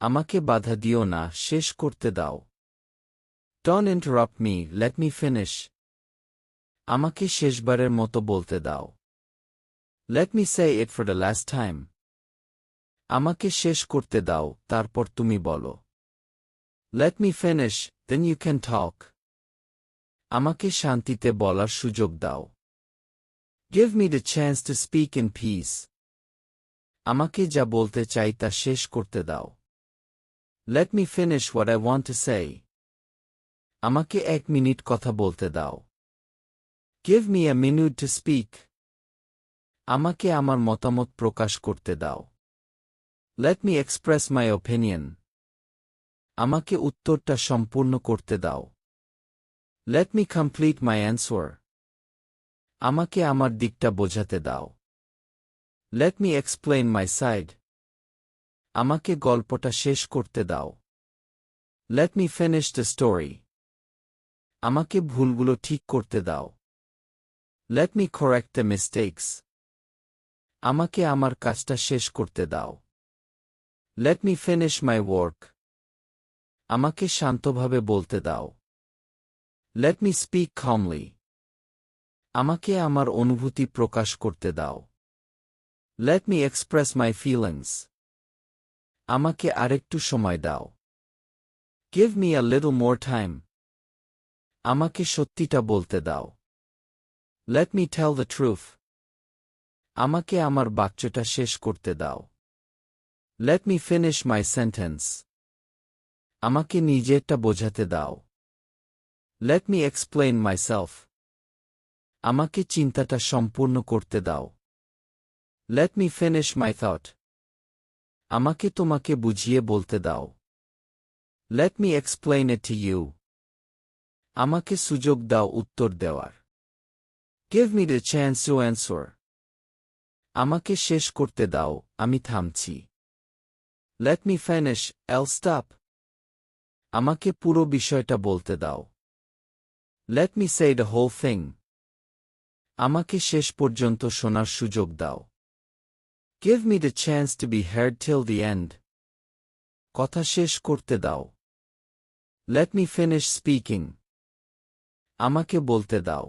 আমাকে বাধা দিও না, শেষ করতে দাও। Don't interrupt me let me finish আমাকে শেষবারের মতো বলতে দাও। Let me say it for the last time আমাকে শেষ করতে দাও, তারপর তুমি বলো। Let me finish then you can talk আমাকে শান্তিতে বলার সুযোগ দাও। Give me the chance to speak in peace আমাকে যা বলতে চাই তা শেষ করতে দাও। Let me finish what I want to say আমাকে এক মিনিট কথা বলতে দাও। Give me a minute to speak আমাকে আমার মতামত প্রকাশ করতে দাও। Let me express my opinion আমাকে উত্তরটা সম্পূর্ণ করতে দাও। Let me complete my answer আমাকে আমার দিকটা বোঝাতে দাও। Let me explain my side আমাকে গল্পটা শেষ করতে দাও। Let me finish the story আমাকে ভুলগুলো ঠিক করতে দাও। Let me correct the mistakes আমাকে আমার কাজটা শেষ করতে দাও। Let me finish my work আমাকে শান্তভাবে বলতে দাও। লেট মি স্পিক কমলি আমাকে আমার অনুভূতি প্রকাশ করতে দাও। Let me express my feelings আমাকে আরেকটু সময় দাও। Give me a little more time আমাকে সত্যিটা বলতে দাও। Let me tell the truth আমাকে আমার বাক্যটা শেষ করতে দাও। Let me finish my sentence আমাকে নিজেরটা বোঝাতে দাও। লেট মি এক্সপ্লেইন মাইসেলফ আমাকে চিন্তাটা সম্পূর্ণ করতে দাও। Let me finish my thought আমাকে তোমাকে বুঝিয়ে বলতে দাও। Let me explain a to you আমাকে সুযোগ দাও উত্তর দেওয়ার। Give me the chance you answer আমাকে শেষ করতে দাও, আমি থামছি। Let me finish I'll stop আমাকে পুরো বিষয়টা বলতে দাও। Let me say the whole thing আমাকে শেষ পর্যন্ত শোনার সুযোগ দাও। Give me the chance to be heard till the end কথা শেষ করতে দাও লেট মি ফিনিশ স্পিকিং আমাকে বলতে দাও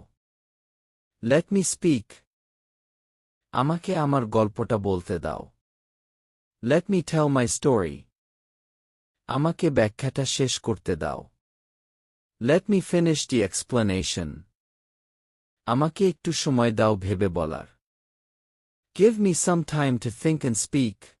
লেট মি স্পিক আমাকে আমার গল্পটা বলতে দাও let me tell my story আমাকে ব্যাখ্যাটা শেষ করতে দাও let me finish the explanation আমাকে একটু সময় দাও ভেবে বলার Give me some time to think and speak.